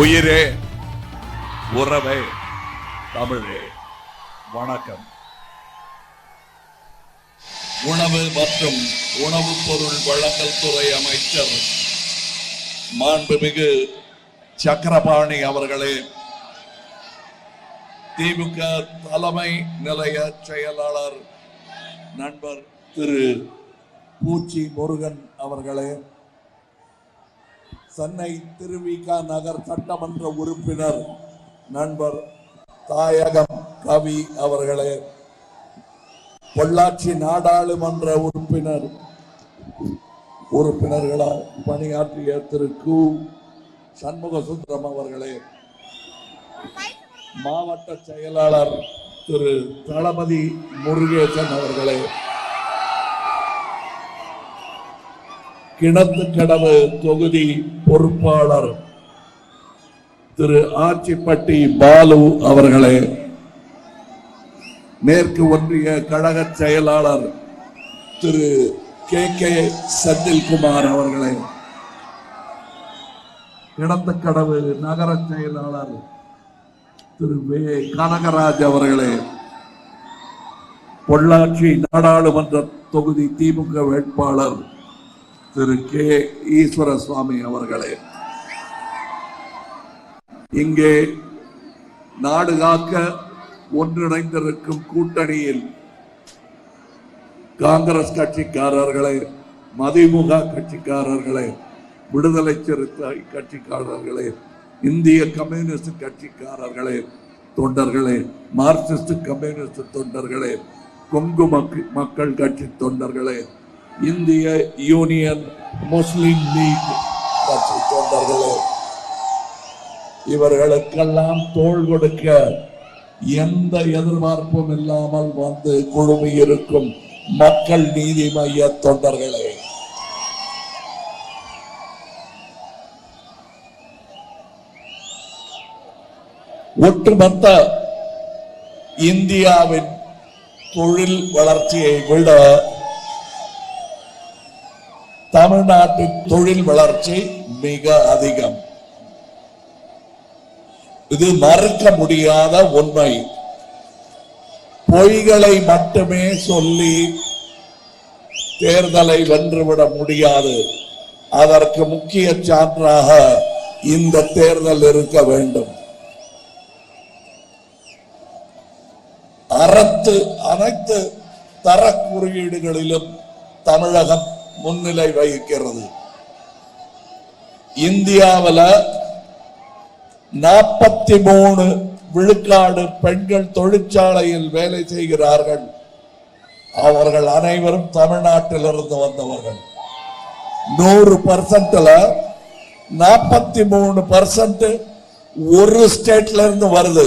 உயிரே உறவே தமிழே வணக்கம். உணவு மற்றும் உணவுப் பொருள் வழங்கல் துறை அமைச்சர் மாண்புமிகு சக்கரபாணி அவர்களே திமுக தலைமை நிலைய செயலாளர் நண்பர் திரு பூச்சி முருகன் அவர்களே சென்னை திருவிக நகர் சட்டமன்ற உறுப்பினர் நண்பர் தாயகம் கவி அவர்களே பொள்ளாச்சி நாடாளுமன்ற உறுப்பினர் உறுப்பினர்களால் பணியாற்றிய திரு கு. சண்முக சுந்தரம் அவர்களே மாவட்ட செயலாளர் திரு தளபதி முருகேசன் அவர்களே கிணத்துக்கடவு தொகுதி பொறுப்பாளர் திரு ஆச்சிப்பட்டி பாலு அவர்களே மேற்கு ஒன்றிய கழக செயலாளர் திரு கே. கே. செந்தில்குமார் அவர்களே கடவு நகர செயலாளர் திரு வே. கனகராஜ் அவர்களே பொள்ளாச்சி நாடாளுமன்ற தொகுதி திமுக வேட்பாளர் திரு கே. ஈஸ்வர சுவாமி அவர்களே. இங்கே நாடு காக்க ஒன்றிணைந்திருக்கும் கூட்டணியில் காங்கிரஸ் கட்சிக்காரர்களே மதிமுக கட்சிக்காரர்களே விடுதலை சிறுத்தை கட்சிக்காரர்களே இந்திய கம்யூனிஸ்ட் கட்சிக்காரர்களே தொண்டர்களே மார்க்சிஸ்ட் கம்யூனிஸ்ட் தொண்டர்களே கொங்கு மக்கள் கட்சி தொண்டர்களே இந்திய யூனியன் முஸ்லிம் லீக் கட்சி தொண்டர்களே இவர்களுக்கெல்லாம் தோல் கொடுக்க எந்த எதிர்பார்ப்பும் இல்லாமல் வந்து குழுமி இருக்கும் மக்கள் நீதி மைய தொண்டர்களே. ஒட்டுமொத்த இந்தியாவின் தொழில் வளர்ச்சியை விட தமிழ்நாட்டு தொழில் வளர்ச்சி மிக அதிகம். இது மறுக்க முடியாத உண்மை. பொய்களை மட்டுமே சொல்லி தேர்தலை வென்றுவிட முடியாது. அதற்கு முக்கிய சான்றாக இந்த தேர்தல் இருக்க வேண்டும். அறத்து அனைத்து தர குறியீடுகளிலும் தமிழகம் முன்னிலை வகிக்கிறது. இந்தியாவில் நாற்பத்தி மூணு விழுக்காடு பெண்கள் தொழிற்சாலையில் வேலை செய்கிறார்கள். அவர்கள் அனைவரும் தமிழ்நாட்டிலிருந்து வந்தவர்கள். நூறு பர்சன்ட்ல நாற்பத்தி மூணு பர்சன்ட் ஒரு ஸ்டேட்ல இருந்து வருது.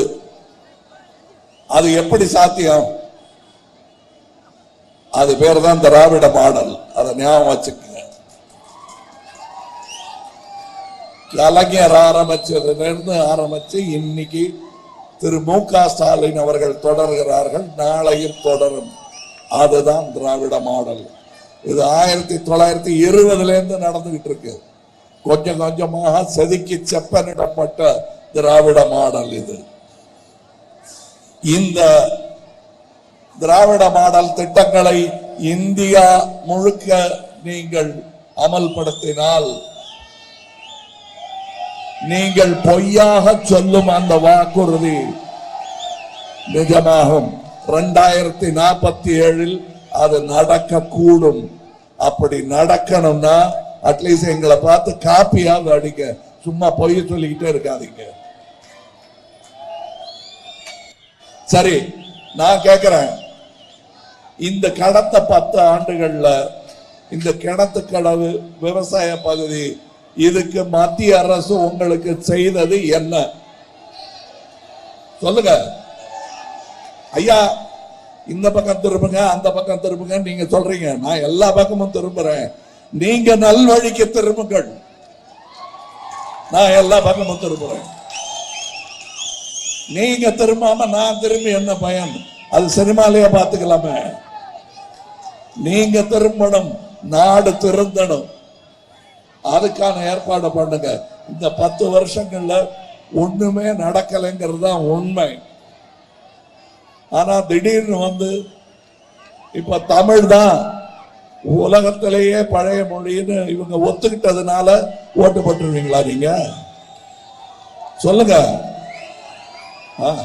அது எப்படி சாத்தியம்? அது பேர் தான் திராவிட மாடல். அதை ஞாபகம் வச்சுக்கோங்க. கலைஞர் ஆரம்பிச்சதுலேருந்து ஆரம்பிச்சு இன்னைக்கு திரு மு க ஸ்டாலின் அவர்கள் தொடர்கிறார்கள். நாளையும் தொடரும். அதுதான் திராவிட மாடல். இது ஆயிரத்தி தொள்ளாயிரத்தி இருபதுல இருந்து நடந்துகிட்டு இருக்கு. கொஞ்சம் கொஞ்சமாக செதுக்கி செப்பனிடப்பட்ட திராவிட மாடல் இது. இந்த திராவிட மாடல் திட்டங்களை இந்தியா முழுக்க நீங்கள் அமல்படுத்தினால் நீங்கள் பொய்யாக சொல்லும் அந்த வாக்குறுதி நிஜமாகும். ரெண்டாயிரத்தி நாற்பத்தி ஏழில் அது நடக்கக்கூடும். அப்படி நடக்கணும்னா அட்லீஸ்ட் எங்களை பார்த்து காப்பியாவது அடிங்க. சும்மா பொய் சொல்லிக்கிட்டே இருக்காதீங்க. சரி நான் கேட்கிறேன் இந்த கடந்த பத்து ஆண்டுகள்ல இந்த கிணத்து கடவு விவசாய பகுதி இதுக்கு மத்திய அரசு உங்களுக்கு செய்தது என்ன? சொல்லுங்க. ஐயா இந்த பக்கம் திரும்புங்க அந்த பக்கம் திரும்புங்க நீங்க சொல்றீங்க. நான் எல்லா பக்கமும் திரும்புறேன். நீங்க நல்வழிக்கு திரும்புங்கள். நான் எல்லா பக்கமும் திரும்புறேன். நீங்க திரும்பாம நான் திரும்பி என்ன பயன்? அது சினிமாலேயே பார்த்துக்கலாமே. நீங்க திரும்பணும் நாடு திருந்தணும். அதுக்கான ஏற்பாடு பண்ணுங்க. இந்த பத்து வருஷங்கள்ல ஒண்ணுமே நடக்கலைங்கிறது தான் உண்மை. ஆனா திடீர்னு வந்து இப்ப தமிழ் தான் உலகத்திலேயே பழைய மொழின்னு இவங்க ஒத்துக்கிட்டதுனால ஓட்டு போட்டுருவீங்களா நீங்க? சொல்லுங்க. ஆ.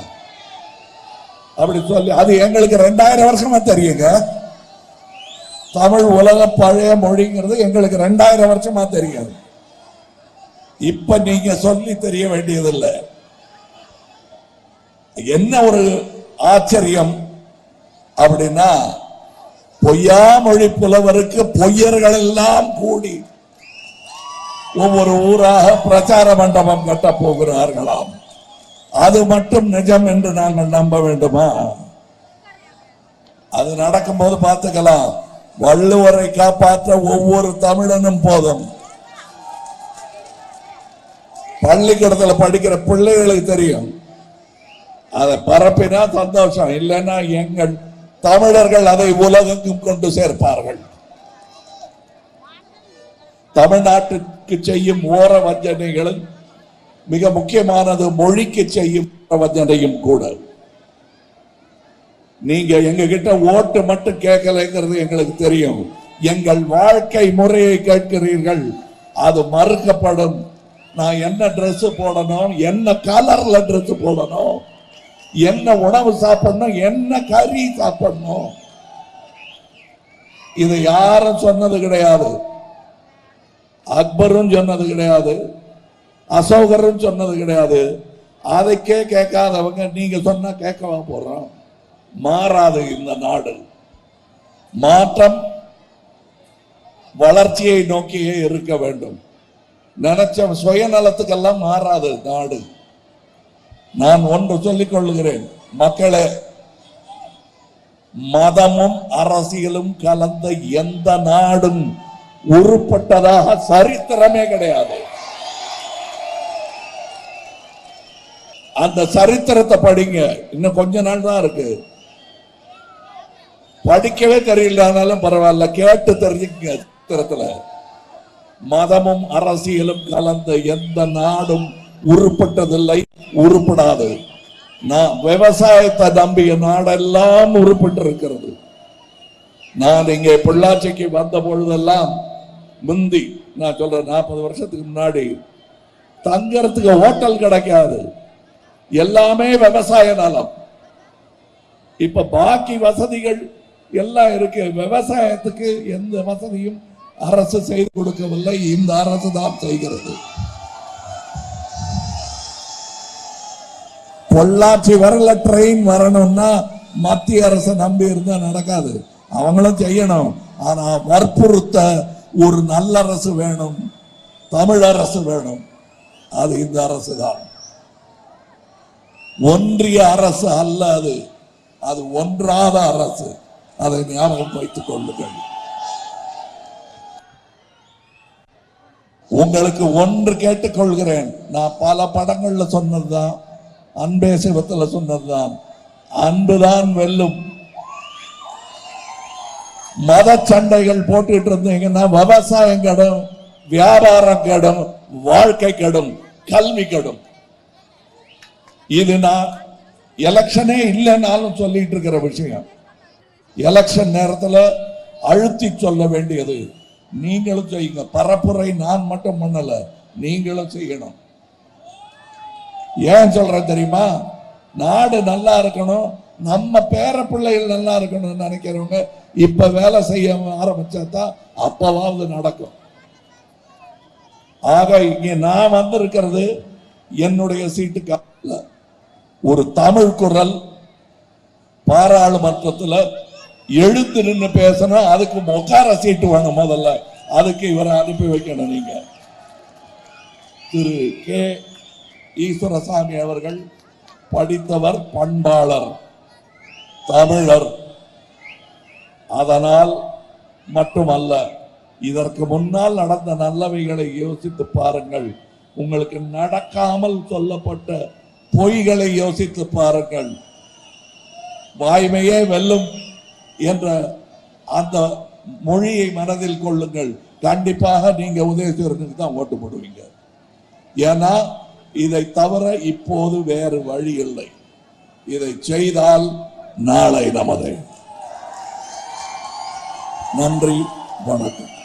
அப்படி சொல்லி அது எங்களுக்கு ரெண்டாயிரம் வருஷமா தெரியுங்க. தமிழ் உலக பழைய மொழிங்கிறது எங்களுக்கு ரெண்டாயிரம் வருஷமா தெரியாது. இப்ப நீங்க சொல்லி தெரிய வேண்டியதில்லை. என்ன ஒரு ஆச்சரியம் அப்படின்னா பொய்யா மொழி புலவருக்கு பொய்யர்கள் எல்லாம் கூடி ஒவ்வொரு ஊராக பிரச்சார மண்டபம் கட்ட போகிறார்களாம். அது மட்டும் நிஜம் என்று நாங்கள் நம்ப வேண்டுமா? அது நடக்கும்போது பார்த்துக்கலாம். வள்ளுவரை காப்பாற்ற ஒவ்வொரு தமிழனும் போதும். பள்ளிக்கூடத்தில் படிக்கிற பிள்ளைகளுக்கு தெரியும். அதை பரப்பினா சந்தோஷம் இல்லைன்னா எங்கள் தமிழர்கள் அதை உலகெங்கும் கொண்டு சேர்ப்பார்கள். தமிழ்நாட்டுக்கு செய்யும் ஓர வஞ்சனைகளும் மிக முக்கியமானது மொழிக்கு செய்யும் வஞ்சனையும் கூட. நீங்க எங்க கிட்ட ஓட்டு மட்டும் கேட்கலைங்கிறது எங்களுக்கு தெரியும். எங்கள் வாழ்க்கை முறையை கேட்கிறீர்கள். அது மறுக்கப்படும். நான் என்ன ட்ரெஸ் போடணும்? என்ன கலர்ல ட்ரெஸ் போடணும்? என்ன உணவு சாப்பிடணும்? என்ன கறி சாப்பிடணும்? இது யாரும் சொன்னது கிடையாது. அக்பரும் சொன்னது கிடையாது. அசோகரும் சொன்னது கிடையாது. அதைக்கே கேட்காதவங்க நீங்க சொன்னா கேட்கவா போறோம். மாறாது இந்த நாடு. மாற்றம் வளர்ச்சியை நோக்கியே இருக்க வேண்டும். நினைச்ச சுயநலத்துக்கெல்லாம் மாறாது நாடு. நான் ஒன்று சொல்லிக் கொள்ளுகிறேன் மக்களே மதமும் அரசியலும் கலந்த எந்த நாடும் உருப்பட்டதாக சரித்திரமே கிடையாது. அந்த சரித்திரத்தை படிங்க. இன்னும் கொஞ்ச நாள் தான் இருக்கு. படிக்கவே தெரியலனாலும் பரவாயில்ல கேட்டு தெரிஞ்சுங்க சரித்திரத்துல மதமும் அரசியலும் கலந்த எந்த நாடும் உருப்பட்டதில்லை உருப்படாது. நான் விவசாயத்தை நம்பிய நாடெல்லாம் உருப்பட்டு இருக்கிறது நான் இங்கே பொள்ளாச்சிக்கு வந்த பொழுதெல்லாம் முந்தி நான் சொல்றேன் நாற்பது வருஷத்துக்கு முன்னாடி தங்கறதுக்கு ஹோட்டல் கிடைக்காது. எல்லாமே விவசாய நலம். இப்ப பாக்கி வசதிகள் எல்லாம் இருக்கு. விவசாயத்துக்கு எந்த வசதியும் அரசு செய்து கொடுக்கவில்லை. இந்த அரசு தான் செய்கிறது. பொள்ளாச்சி வரல ட்ரெயின் வரணும்னா மத்திய அரசை நம்பி இருந்தா நடக்காது. அவங்களும் செய்யணும். ஆனா வற்புறுத்த ஒரு நல்ல அரசு வேணும். தமிழ் அரசு வேணும். அது இந்த அரசு தான். ஒன்றிய அரசு அல்ல அது. அது ஒன்றாத அரசு. அதை ஞாபகம் வைத்துக் கொள்ளுங்கள். உங்களுக்கு ஒன்று கேட்டுக்கொள்கிறேன். நான் பல படங்கள்ல சொன்னதுதான். அன்பே சிவத்துல சொன்னதுதான். அன்புதான் வெல்லும். மத சண்டைகள் போட்டுட்டு இருந்தீங்கன்னா விவசாயம் கடும் வியாபாரம் கடும் வாழ்க்கை கெடும் கல்வி கெடும். இது நான் எலெக்ஷனே இல்லைன்னாலும் சொல்லிட்டு இருக்கிற விஷயம். எலெக்ஷன் நேரத்தில் அழுத்தி சொல்ல வேண்டியது. நீங்களும் செய்யுங்க. பரப்புரை நான் மட்டும் பண்ணல நீங்களும் செய்யணும். ஏன் சொல்றேன் தெரியுமா? நாடு நல்லா இருக்கணும் நம்ம பேர பிள்ளைகள் நல்லா இருக்கணும்னு நினைக்கிறவங்க இப்ப வேலை செய்ய ஆரம்பிச்சாதான் அப்பவாவது நடக்கும். ஆக இங்கே நான் வந்திருக்கிறது என்னுடைய சீட்டுக்கு ஒரு தமிழ் குரல் பாராளுமன்றத்தில் எழுந்து நின்று பேசணும் அதுக்கு உட்கார சீட்டு வாங்க முதல்ல. அதுக்கு இவரை அனுப்பி வைக்கணும் நீங்க. திரு கே. ஈஸ்வரசாமி அவர்கள் படித்தவர் பண்பாளர் தமிழர். அதனால் மட்டுமல்ல இதற்கு முன்னால் நடந்த நல்லவைகளை யோசித்து பாருங்கள். உங்களுக்கு நடக்காமல் சொல்லப்பட்ட பொய்களை யோசித்து பாருங்கள். வாய்மையே வெல்லும். என்ற அந்த மொழியை மனதில் கொள்ளுங்கள். கண்டிப்பாக நீங்க உதயசூரனுக்கு தான் ஓட்டு போடுவீங்க. ஏன்னா இதை தவிர இப்போது வேறு வழி இல்லை. இதை செய்தால் நாளை நமது. நன்றி வணக்கம்.